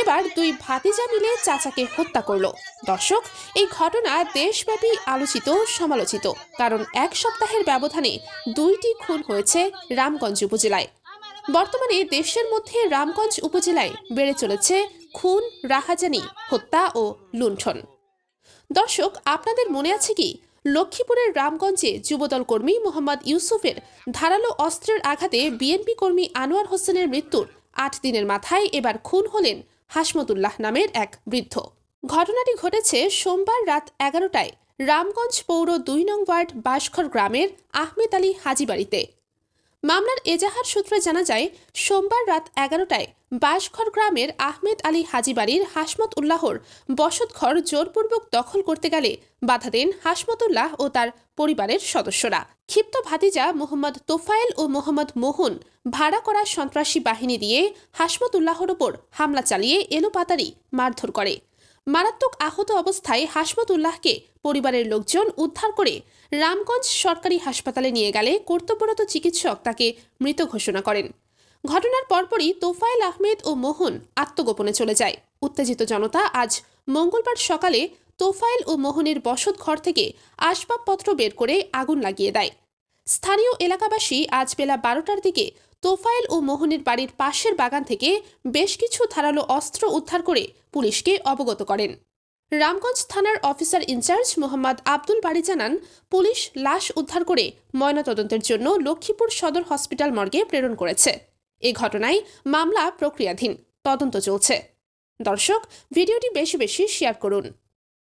এবার দুই ভাতিজা মিলে চাচাকে হত্যা করল। দর্শক, এই ঘটনা দেশব্যাপী আলোচিত, সমালোচিত। কারণ এক সপ্তাহের ব্যবধানে দুইটি খুন হয়েছে রামগঞ্জ উপজেলায়। বর্তমানে দেশের মধ্যে রামগঞ্জ উপজেলায় বেড়ে চলেছে খুন, রাহাজানি, হত্যা ও লুণ্ঠন। দর্শক, আপনাদের মনে আছে কি? লক্ষ্মীপুরের রামগঞ্জে যুবদল কর্মী মোহাম্মদ ইউসুফের ধারালো অস্ত্রের আঘাতে বিএনপি কর্মী আনোয়ার হোসেনের মৃত্যুর আট দিনের মাথায় এবার খুন হলেন হাসমতুল্লাহ নামের এক বৃদ্ধ। ঘটনাটি ঘটেছে সোমবার রাত এগারোটায় রামগঞ্জ পৌর দুই নং ওয়ার্ড বাসঘর গ্রামের আহমেদ আলী হাজিবাড়িতে। মামলার এজাহার সূত্রে জানা যায়, সোমবার রাত এগারোটায় বাসঘর গ্রামের আহমেদ আলী হাজিবাড়ির হাসমত উল্লাহর বসতঘর জোরপূর্বক দখল করতে গেলে বাধা দেন হাসমতুল্লাহ ও তার পরিবারের সদস্যরা। ক্ষিপ্ত ভাতিজা মোহাম্মদ তোফায়েল ও মোহাম্মদ মোহন ভাড়া করা সন্ত্রাসী বাহিনী দিয়ে হাসমতুল্লাহর ওপর হামলা চালিয়ে এলোপাতারি মারধর করে। মারাত্মক আহত অবস্থায় হাসমতুল্লাহকে পরিবারের লোকজন উদ্ধার করে রামগঞ্জ সরকারি হাসপাতালে নিয়ে গেলে কর্তব্যরত চিকিৎসক তাকে মৃত ঘোষণা করেন। ঘটনার পরপরই তোফায়েল আহমেদ ও মোহন আত্মগোপনে চলে যায়। উত্তেজিত জনতা আজ মঙ্গলবার সকালে তোফায়েল ও মোহনের বসত ঘর থেকে আসবাবপত্র বের করে আগুন লাগিয়ে দেয়। স্থানীয় এলাকাবাসী আজ বেলা বারোটার দিকে তোফায়েল ও মোহনের বাড়ির পাশের বাগান থেকে বেশ কিছু ধারালো অস্ত্র উদ্ধার করে পুলিশকে অবগত করেন। রামগঞ্জ থানার অফিসার ইনচার্জ মোহাম্মদ আব্দুল বাড়ি জানান, পুলিশ লাশ উদ্ধার করে ময়নাতদন্তের জন্য লক্ষ্মীপুর সদর হসপিটাল মর্গে প্রেরণ করেছে। এ ঘটনায় মামলা প্রক্রিয়াধীন, তদন্ত চলছে। দর্শক, ভিডিওটি বেশি বেশি শেয়ার করুন।